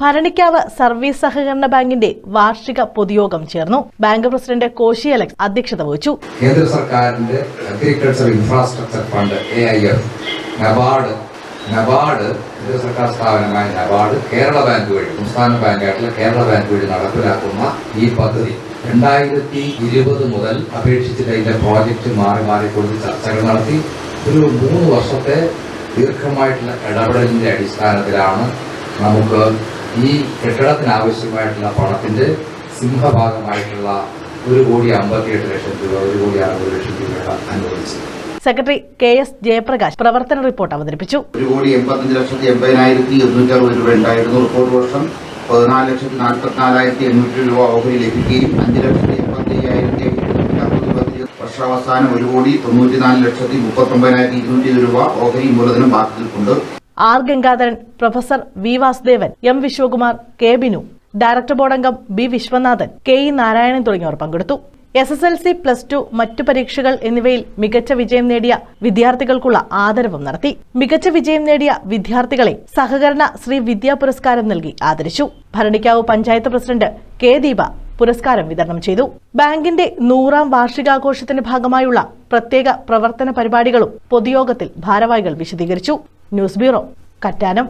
Bharanikkavu service സഹകരണ ബാങ്കിന്റെ വാർഷിക പൊതുയോഗം ചേർന്നു. ബാങ്ക് പ്രസിഡന്റ് കോശി അലക്സ് അധ്യക്ഷത വഹിച്ചു. കേന്ദ്ര സർക്കാരിന്റെ agriculture infrastructure fund A I F NABARD NABARD കേന്ദ്ര സർക്കാർ സ്ഥാപനമായ നബാർഡ് കേരള ബാങ്ക് വഴി സംസ്ഥാന ബാങ്കായിട്ടുള്ള കേരള ബാങ്ക് വഴി നടപ്പിലാക്കുന്ന ഈ പദ്ധതി രണ്ടായിരത്തി ഇരുപത് മുതൽ അപേക്ഷിച്ചിട്ട് അതിന്റെ പ്രോജക്റ്റ് മാറി മാറി കൊടുത്ത് ചർച്ചകൾ നടത്തി. ഒരു മൂന്ന് വർഷത്തെ ദീർഘമായിട്ടുള്ള ഇടപെടലിന്റെ അടിസ്ഥാനത്തിലാണ് നമുക്ക് ഈ കെട്ടിടത്തിന് ആവശ്യമായിട്ടുള്ള പണത്തിന്റെ സിംഹഭാഗമായിട്ടുള്ള ഒരു കോടി അമ്പത്തിയെട്ട് ലക്ഷം രൂപ ഒരു കോടി അറുപത് ലക്ഷം രൂപ അനുവദിച്ചത്. സെക്രട്ടറി കെ എസ് ജയപ്രകാശ് പ്രവർത്തന റിപ്പോർട്ട് അവതരിപ്പിച്ചു. ഒരു കോടി എൺപത്തഞ്ച് ലക്ഷത്തി എൺപതിനായിരത്തി എണ്ണൂറ്റി അറുപത് രൂപ ഉണ്ടായിരുന്നു റിപ്പോർട്ട് വർഷം. പതിനാല് ലക്ഷത്തി നാൽപ്പത്തിനാലായിരത്തി എണ്ണൂറ്റി രൂപ ഓഹരി ലഭിക്കുകയും അഞ്ച് ലക്ഷത്തി എൺപത്തി അയ്യായിരത്തി എഴുന്നൂറ്റി വർഷാവസാനം ഒരു കോടി തൊണ്ണൂറ്റിനാല് ലക്ഷത്തി മുപ്പത്തൊമ്പതിനായിരത്തി ഇരുന്നൂറ്റി രൂപ ഓഹരി മൂലധനം ബാക്കി നിൽപ്പുണ്ട് R Gangadharan professor V Vasudevan M Vishwakumar K Binu director board അംഗം B Viswanathan K E Narayanan തുടങ്ങിയവർ പങ്കെടുത്തു. S S L C plus two മറ്റു പരീക്ഷകൾ എന്നിവയിൽ മികച്ച വിജയം നേടിയ വിദ്യാർത്ഥികൾക്കുള്ള ആദരവും നടത്തി. മികച്ച വിജയം നേടിയ വിദ്യാർത്ഥികളെ സഹകരണ ശ്രീ വിദ്യാ പുരസ്കാരം നൽകി ആദരിച്ചു. ഭരണിക്കാവ് പഞ്ചായത്ത് പ്രസിഡന്റ് കെ ദീപ പുരസ്കാരം വിതരണം ചെയ്തു. ബാങ്കിന്റെ നൂറാം വാർഷികാഘോഷത്തിന്റെ ഭാഗമായുള്ള പ്രത്യേക പ്രവർത്തന പരിപാടികളും പൊതുയോഗത്തിൽ ഭാരവാഹികൾ വിശദീകരിച്ചു. News bureau Kattanam.